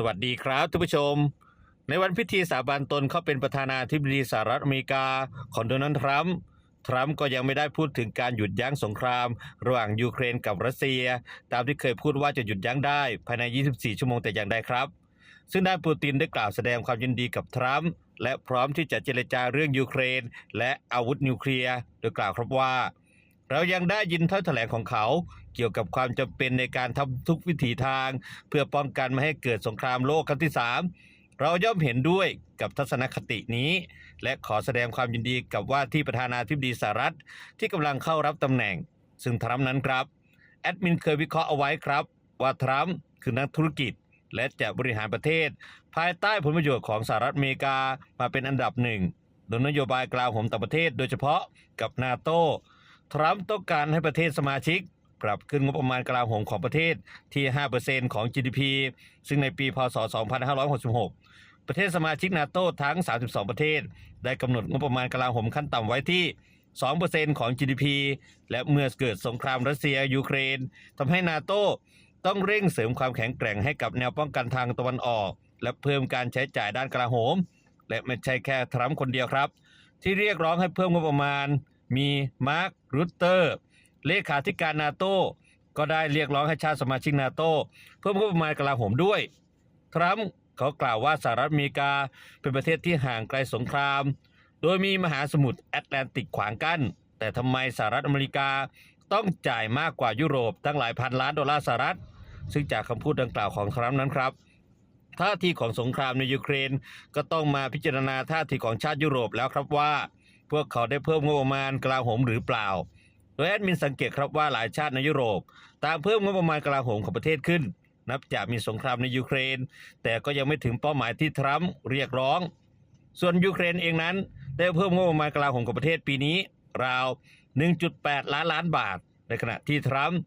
สวัสดีครับทุกผู้ชม ในวันพิธีสาบานตนเข้าเป็นประธานาธิบดีสหรัฐอเมริกาของโดนัลด์ทรัมป์ทรัมป์ก็ยังไม่ได้พูดถึงการหยุดยั้งสงคราม ระหว่างยูเครนกับรัสเซีย ตามที่เคยพูดว่าจะหยุดยั้งได้ภายใน 24 ชั่วโมงแต่อย่างใดครับ ซึ่งด้านปูตินได้กล่าวแสดงความยินดีกับทรัมป์และพร้อมที่จะเจรจาเรื่องยูเครน และอาวุธนิวเคลียร์โดยกล่าวครับว่า เรายังได้ยินถ้อยแถลงของเขา เกี่ยวกับความจำเป็นในการทำทุกวิถีทาง เพื่อป้องกันไม่ให้เกิดสงครามโลกครั้งที่ 3 เราย่อมเห็นด้วยกับทัศนคตินี้ และขอแสดงความยินดีกับว่าที่ประธานาธิบดีสหรัฐ ที่กำลังเข้ารับตำแหน่ง ซึ่งทรัมป์นั้นครับแอดมินเคยวิเคราะห์เอาไว้ครับ ว่าทรัมป์คือนักธุรกิจ และจะบริหารประเทศ ภายใต้ผลประโยชน์ของสหรัฐอเมริกามาเป็นอันดับหนึ่งโดยนโยบายกลาโหมต่างประเทศ โดยเฉพาะกับนาโต ทรัมป์ต้องการให้ประเทศสมาชิก ปรับขึ้นงบประมาณกลาโหมของประเทศที่ 5%ของ GDP ซึ่งในปี พศ 2566 ประเทศสมาชิกนาโตทั้ง 32 ประเทศ ได้กำหนดงบประมาณกลาโหมขั้นต่ำไว้ที่ 2%ของ GDP และเมื่อเกิดสงครามรัสเซียยูเครนทำให้นาโต้ต้องเร่งเสริมความแข็งแกร่งให้กับแนวป้องกันทางตะวันออก และเพิ่มการใช้จ่ายด้านกลาโหม และไม่ใช่แค่ทรัมป์คนเดียวครับ ที่เรียกร้องให้เพิ่มงบประมาณ มีมาร์ครูตเตอร์ เลขาธิการนาโต้ก็ได้เรียกร้องให้ชาติสมาชิกนาโต้เพิ่มงบประมาณกลาโหมด้วย ทรัมป์เขากล่าวว่าสหรัฐอเมริกาเป็นประเทศที่ห่างไกลสงคราม โดยมีมหาสมุทรแอตแลนติกขวางกั้น แต่ทำไมสหรัฐอเมริกาต้องจ่ายมากกว่ายุโรปตั้งหลายพันล้านดอลลาร์สหรัฐ ซึ่งจากคำพูดดังกล่าวของทรัมป์นั้นครับท่าทีของสงครามในยูเครนก็ต้องมาพิจารณาท่าทีของชาติยุโรปแล้วครับว่า พวกเขาได้เพิ่มงบประมาณกลาโหมหรือเปล่า โดยแอดมินสังเกตครับว่าหลายชาติในยุโรปต่างเพิ่มงบประมาณกลาโหมของประเทศขึ้น นับจากมีสงครามในยูเครน แต่ก็ยังไม่ถึงเป้าหมายที่ทรัมป์เรียกร้อง ส่วนยูเครนเองนั้น ได้เพิ่มงบประมาณกลาโหมของประเทศปีนี้ ราว 1.8 ล้านล้านบาท ในขณะที่ทรัมป์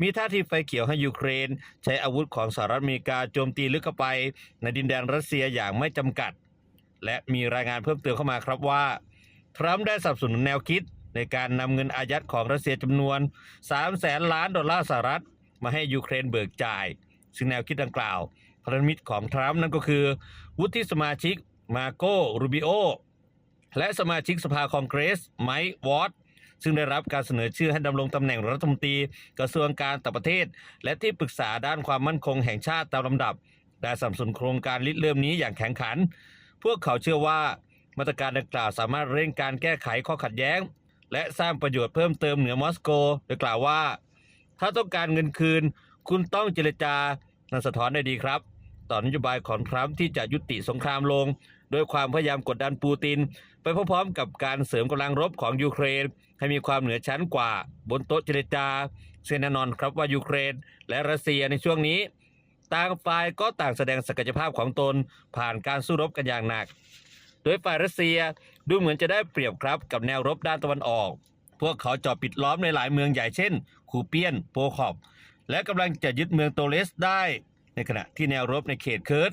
มีท่าทีไฟเขียวให้ยูเครน ใช้อาวุธของสหรัฐอเมริกาโจมตีลึกเข้าไป ในดินแดนรัสเซียอย่างไม่จำกัด และมีรายงานเพิ่มเติมเข้ามาครับว่า ทรัมป์ได้สนับสนุนแนวคิด ในการนำเงินอายัดของรัสเซียจำนวน 3 แสนล้านดอลลาร์สหรัฐ มาให้ยูเครนเบิกจ่าย ซึ่งแนวคิดดังกล่าวพันธมิตรของทรัมป์นั่นก็คือ วุฒิสมาชิกมาโกรูบิโอและสมาชิกสภาคองเกรสไมค์วอตซึ่งได้รับการเสนอชื่อให้ดำรงตำแหน่งรัฐมนตรีกระทรวงการต่างประเทศ และที่ปรึกษาด้านความมั่นคงแห่งชาติตามลำดับ ได้สนับสนุนโครงการริเริ่มนี้อย่างแข็งขัน พวกเขาเชื่อว่า มาตรการดังกล่าวสามารถเร่งการแก้ไขข้อขัดแย้ง และสร้างประโยชน์เพิ่มเติมเหนือมอสโก โดยกล่าวว่า ถ้าต้องการเงินคืน คุณต้องเจรจานันสะท้อนได้ดีครับ ต่อนโยบายของทรัมป์ที่จะยุติสงครามลง โดยความพยายามกดดันปูติน ไปพร้อมๆกับการเสริมกำลังรบของยูเครน ให้มีความเหนือชั้นกว่า บนโต๊ะเจรจาเซึ่งแน่นอนครับว่ายูเครน และรัสเซียในช่วงนี้ต่างฝ่ายก็ต่างแสดงศักยภาพของตนผ่านการสู้รบกันอย่างหนัก โดยฝ่ายรัสเซียดูเหมือนจะได้เปรียบครับกับแนวรบด้านตะวันออก พวกเขาเจาะปิดล้อมในหลายเมืองใหญ่เช่น คูเปียน โปคอบ และกำลังจะยึดเมืองโตเลสได้ ในขณะที่แนวรบในเขตเคิร์ด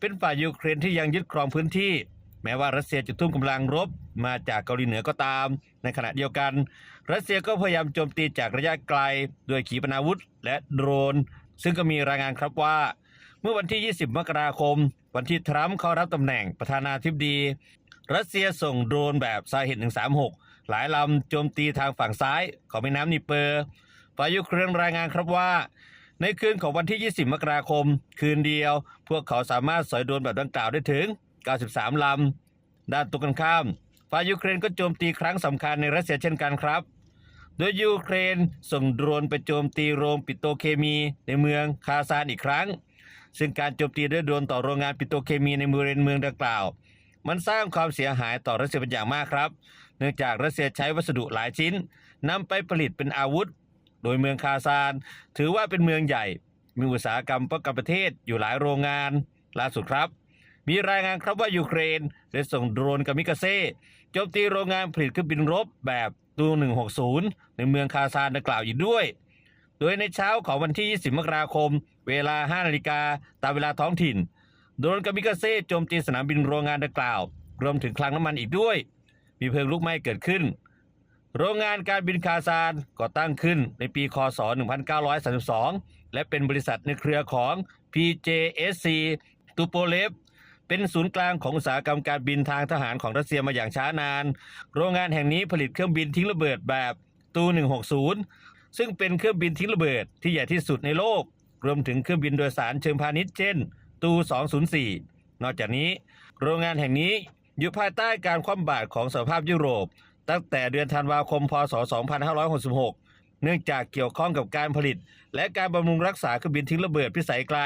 เป็นฝ่ายยูเครนที่ยังยึดครองพื้นที่ แม้ว่ารัสเซียจะทุ่มกำลังรบมาจากเกาหลีเหนือก็ตาม ในขณะเดียวกัน รัสเซียก็พยายามโจมตีจากระยะไกลด้วยขีปนาวุธและโดรน ซึ่งก็มีรายงานครับว่า เมื่อวันที่ 20 มกราคม วันที่ทรัมป์เข้ารับตำแหน่งประธานาธิบดี รัสเซียส่งโดรนแบบซาเห็น136 หลายลำโจมตีทางฝั่งซ้ายของแม่น้ำนิเปอร์ฝ่ายยูเครนรายงานครับว่า ในคืนของวันที่ 20 มกราคม คืนเดียว พวกเขาสามารถสอยโดรนแบบดังกล่าวได้ถึง 93 ลำ ด้านตรงกันข้ามฝ่ายยูเครนก็โจมตีครั้งสำคัญในรัสเซียเช่นกันครับโดยยูเครนส่งโดรนไปโจมตีโรงปิโตเคมีในเมืองคาซานอีกครั้ง ซึ่งการโจมตีด้วยโดรนต่อโรงงานปิโตรเคมีในบริเวณเมืองดังกล่าว มันสร้างความเสียหายต่อรัสเซียเป็นอย่างมากครับ เนื่องจากรัสเซียใช้วัสดุหลายชิ้นนำไปผลิตเป็นอาวุธ โดยเมืองคาซาน ถือว่าเป็นเมืองใหญ่ มีอุตสาหกรรมป้องกันประเทศอยู่หลายโรงงานล่าสุดครับ มีรายงานครับว่ายูเครนได้ส่งโดรนกามิกาเซ่โจมตีโรงงานผลิตเครื่องบินรบแบบตู160 ในเมืองคาซานดังกล่าวอีกด้วย โดยในเช้าของวันที่ 20 มกราคม เวลา 5 นาฬิกาตามเวลาท้องถิ่น โดรนกามิกาเซ่โจมตีสนามบินโรงงานดังกล่าว รวมถึงคลังน้ำมันอีกด้วย มีเพลิงลุกไหม้เกิดขึ้น โรงงานการบินคาซานก่อตั้งขึ้นในปีคศ 1932 และเป็นบริษัทในเครือของ PJSC ตูโปเลฟเป็นศูนย์กลางของอุตสาหกรรมการบินทางทหารของรัสเซียมาอย่างช้านาน โรงงานแห่งนี้ผลิตเครื่องบินทิ้งระเบิดแบบตู 160 ซึ่งเป็นเครื่องบินทิ้งระเบิดที่ใหญ่ที่สุดในโลก รวมถึงเครื่องบินโดยสารเชิงพาณิชย์เช่น ตู 204 นอกจากนี้ โรงงานแห่งนี้อยู่ภายใต้การคว่ำบาตรของสหภาพยุโรป ตั้งแต่เดือนธันวาคม พศ 2566 เนื่องจากเกี่ยวข้องกับการผลิต และการบำรุงรักษาเครื่องบินทิ้งระเบิดพิสัยไกล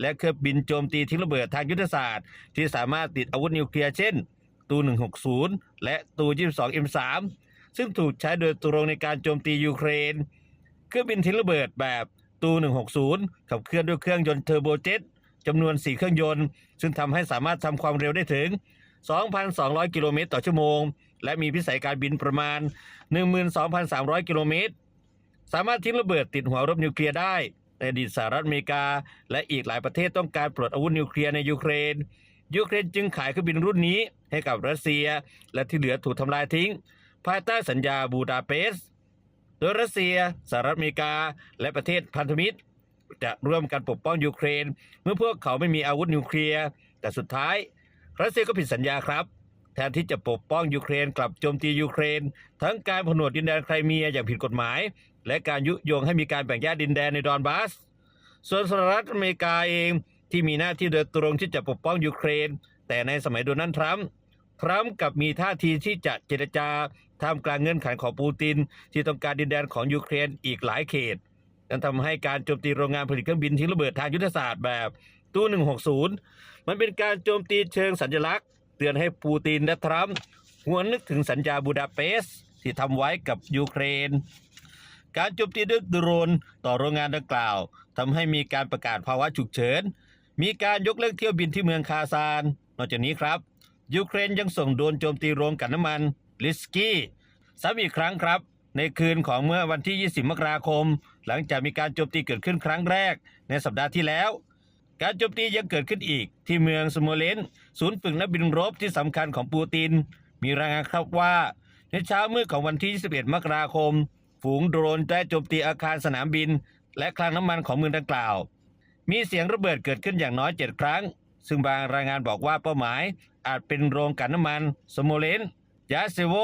และเครื่องบินโจมตีทิ้งระเบิดทางยุทธศาสตร์ ที่สามารถติดอาวุธนิวเคลียร์เช่น ตู 160 และตู 22 M3 ซึ่งถูกใช้โดยตรงในการโจมตียูเครน เครื่องบินทิ้งระเบิดแบบ ตู 160 ขับเคลื่อนด้วยเครื่องยนต์เทอร์โบเจ็ตจำนวน 4 เครื่องยนต์ ซึ่งทำให้สามารถทำความเร็วได้ถึง 2,200 กิโลเมตรต่อชั่วโมง และมีพิสัยการบินประมาณ 12,300 กิโลเมตร สามารถทิ้งระเบิดติดหัวรบนิวเคลียร์ได้ ในอดีตสหรัฐอเมริกา และอีกหลายประเทศต้องการปลดอาวุธนิวเคลียร์ในยูเครน ยูเครนจึงขายเครื่องบินรุ่นนี้ให้กับรัสเซีย และที่เหลือถูกทำลายทิ้ง ภายใต้สัญญาบูดาเปสต์ โดยรัสเซียสหรัฐอเมริกา และประเทศพันธมิตร จะร่วมกันปกป้องยูเครน เมื่อพวกเขาไม่มีอาวุธนิวเคลียร์ แต่สุดท้าย รัสเซียก็ผิดสัญญาครับ แทนที่จะปกป้องยูเครนกลับโจมตียูเครน ทั้งการผนวดดินแดนไครเมียอย่างผิดกฎหมาย และการยุยงให้มีการแบ่งแยกดินแดนในดอนบาส ส่วนสหรัฐอเมริกาเองที่มีหน้าที่โดยตรงที่จะปกป้องยูเครน แต่ในสมัยโดนัลด์ทรัมป์ทรัมป์กับมีท่าทีที่จะเจรจา ท่ามกลางเงื่อนไขของปูติน ที่ต้องการดินแดนของยูเครนอีกหลายเขตนั่นทำให้การโจมตีโรงงานผลิตเครื่องบินทิ้งระเบิดทางยุทธศาสตร์แบบตู้ 160 มันเป็นการโจมตีเชิงสัญลักษณ์ เตือนให้ปูตินและทรัมป์หวนนึกถึงสัญญาบูดาเปสต์ที่ทำไว้กับยูเครน การโจมตีด้วยโดรนต่อโรงงานดังกล่าวทำให้มีการประกาศภาวะฉุกเฉิน มีการยกเลิกเที่ยวบินที่เมืองคาซาน นอกจากนี้ครับ ยูเครนยังส่งโดรนโจมตีโรงกลั่นน้ำมัน ลิสกี้ซ้ำอีกครั้งครับ ในคืนของเมื่อวันที่ 20 มกราคม หลังจากมีการโจมตีเกิดขึ้นครั้งแรก ในสัปดาห์ที่แล้ว การโจมตียังเกิดขึ้นอีก ที่เมืองสโมเลนส์ศูนย์ฝึกนักบินรบที่สำคัญของปูติน มีรายงานครับว่า ในเช้ามืดของวันที่ 21 มกราคม ฝูงโดรนได้โจมตีอาคารสนามบิน และคลังน้ำมันของเมืองดังกล่าว มีเสียงระเบิดเกิดขึ้นอย่างน้อย 7 ครั้ง ซึ่งบางรายงานบอกว่าเป้าหมายอาจเป็นโรงกลั่นน้ำมันสโมเลนส ยาเซโว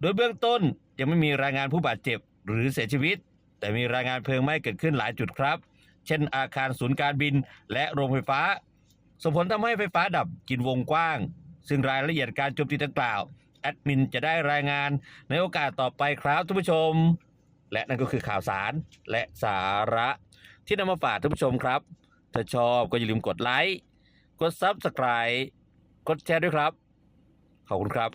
โดยเบื้องต้นยังไม่มีรายงานผู้บาดเจ็บหรือเสียชีวิต แต่มีรายงานเพลิงไหม้เกิดขึ้นหลายจุดครับ เช่นอาคารศูนย์การบินและโรงไฟฟ้า ส่งผลทำให้ไฟฟ้าดับกินวงกว้าง ซึ่งรายละเอียดการโจมตีดังกล่าวแอดมินจะได้รายงานในโอกาสต่อไปครับท่านผู้ชม และนั่นก็คือข่าวสารและสาระที่นำมาฝากท่านผู้ชมครับ ถ้าชอบก็อย่าลืมกดไลค์ กด Subscribe กดแชร์ด้วยครับ ขอบคุณครับ